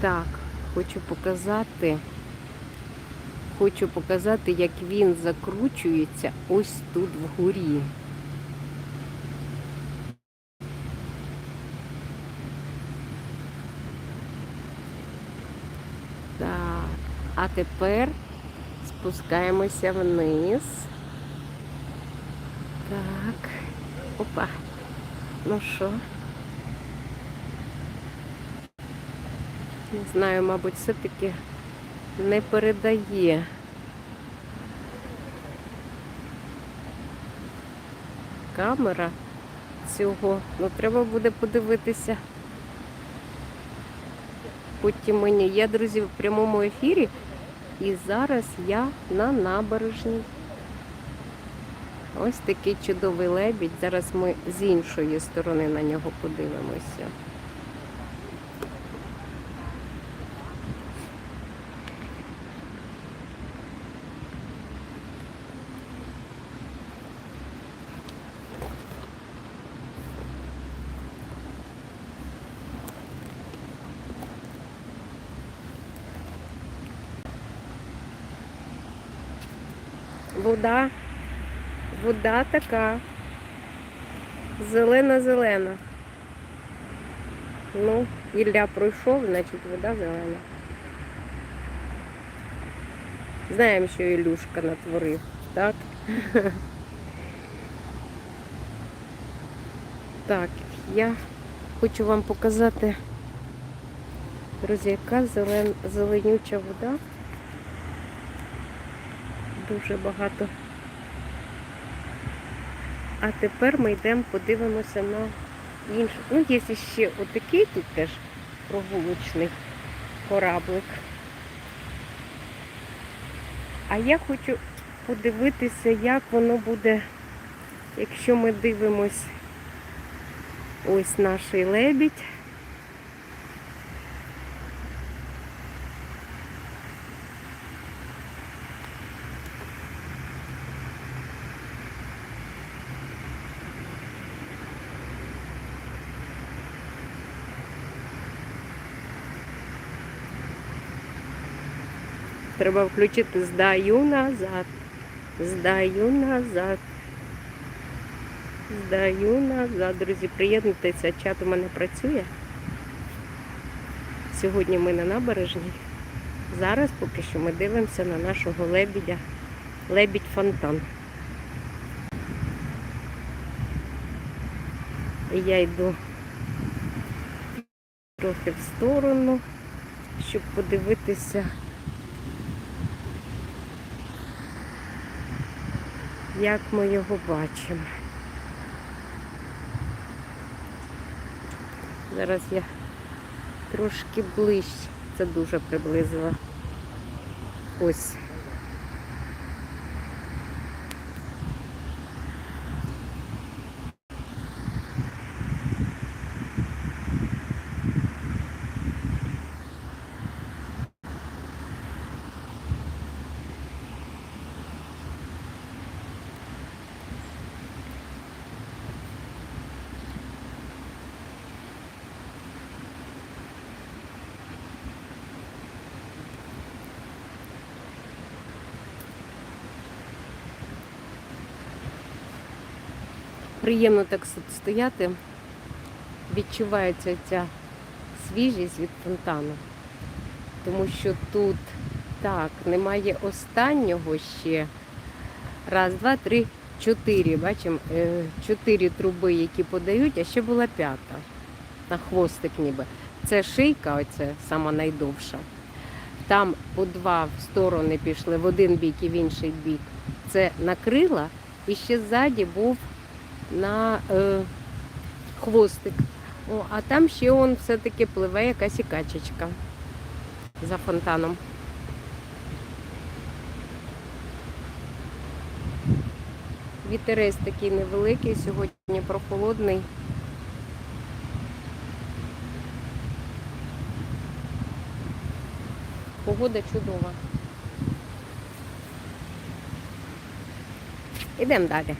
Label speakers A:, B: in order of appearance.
A: Так, хочу показати. Хочу показати, як він закручується ось тут вгорі. Так, а тепер спускаємося вниз. Так. Опа. Ну що? Не знаю, мабуть, все-таки не передає. Камера цього. Ну, треба буде подивитися. Потім мені. Я, друзі, в прямому ефірі. І зараз я на набережній. Ось такий чудовий лебідь. Зараз ми з іншої сторони на нього подивимося. Вода, вода така. Зелена-зелена. Ну, Ілля пройшов, значить вода зелена. Знаємо, що Ілюшка натворив, так? Так, я хочу вам показати, друзі, яка зелен... зеленюча вода. Дуже багато. А тепер ми йдемо, подивимося на іншу. Ну, є ще отакий тут теж прогулочний кораблик. А я хочу подивитися, як воно буде, якщо ми дивимось ось наш лебідь. Треба включити здаю назад. Здаю назад. Здаю назад. Друзі, приєднуйтеся, чат у мене працює. Сьогодні ми на набережній. Зараз поки що ми дивимося на нашого лебідя. Лебідь фонтан. Я йду трохи в сторону, щоб подивитися. Як ми його бачимо. Зараз я трошки ближче, це дуже приблизила. Ось. Приємно так стояти. Відчувається ця свіжість від фонтану. Тому що тут так, немає останнього ще. Раз, два, три, чотири. Бачимо, е, чотири труби, які подають, а ще була п'ята. На хвостик ніби. Це шийка, оце сама найдовша. Там по два в сторони пішли, в один бік і в інший бік. Це накрила, і ще ззаді був на е, хвостик. О, а там ще он все-таки пливе якась і качечка за фонтаном. Вітерець такий невеликий, сьогодні прохолодний. Погода чудова. Ідемо далі.